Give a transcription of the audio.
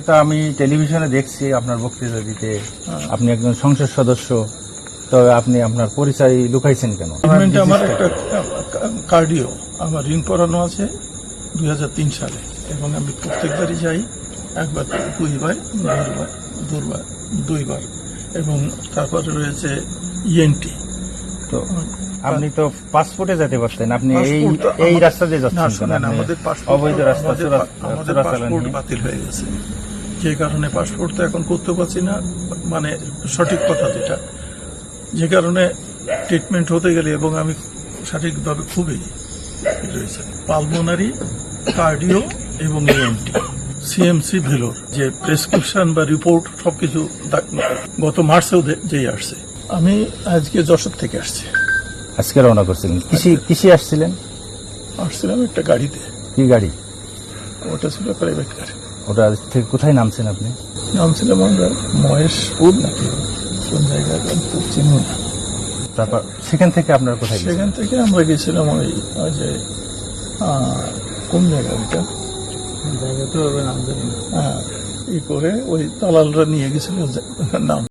তো আমি টেলিভিশনে দেখছি আপনার বক্তৃতা দিতে। হ্যাঁ। আপনি একজন সংসদ সদস্য তবে আপনি আপনার পরিচয় লুকাইছেন কেন? আমার একটা কার্ডিও আমার ঋণ করানো আছে দুই হাজার তিন সালে। এবং আমি প্রত্যেকবারই যাই একবার দুইবার দুইবার দুবার দুইবার। এবং তারপরে রয়েছে E ইএনটি তো আপনি তো পাসপোর্টে যেতে পারতেন আপনি এই এই রাস্তা দিয়ে যাচ্ছেন? আমাদের পাসপোর্ট অবৈধ রাস্তা আমাদের পাসপোর্ট বাতিল হয়ে গেছে। যে কারণে পাসপোর্ট তো এখন করতে পারছি না মানে সঠিক কথা যেটা। যে কারণে ট্রিটমেন্ট হতে গেলে এবং আমি সঠিকভাবে খুবই রয়েছে। পালমোনারি কার্ডিও এবং এএনটি সিএমসি ভেলোর যে প্রেসক্রিপশন বা রিপোর্ট সবকিছু গত মার্চেও যেই আসছে। আমি আজকে যশোর থেকে আসছি। আজকে রওনা করছিলেন? কৃষি কৃষি আসছিলেন? আসছিলাম একটা গাড়িতে। কি গাড়ি? ওটা ছিল প্রাইভেট গাড়ি। ওটা থেকে কোথায় নামছেন আপনি? নাম ছিলাম আমরা মহেশপুর নাকি? কোন জায়গায়? আমি তো চিনি না। তারপর সেখান থেকে আপনার কোথায় সেখান থেকে আমরা গেছিলাম ওই যে কোন জায়গা ওইটা? জায়গা তো নাম জানি হ্যাঁ ই করে ওই দালালরা নিয়ে গেছিল নাম।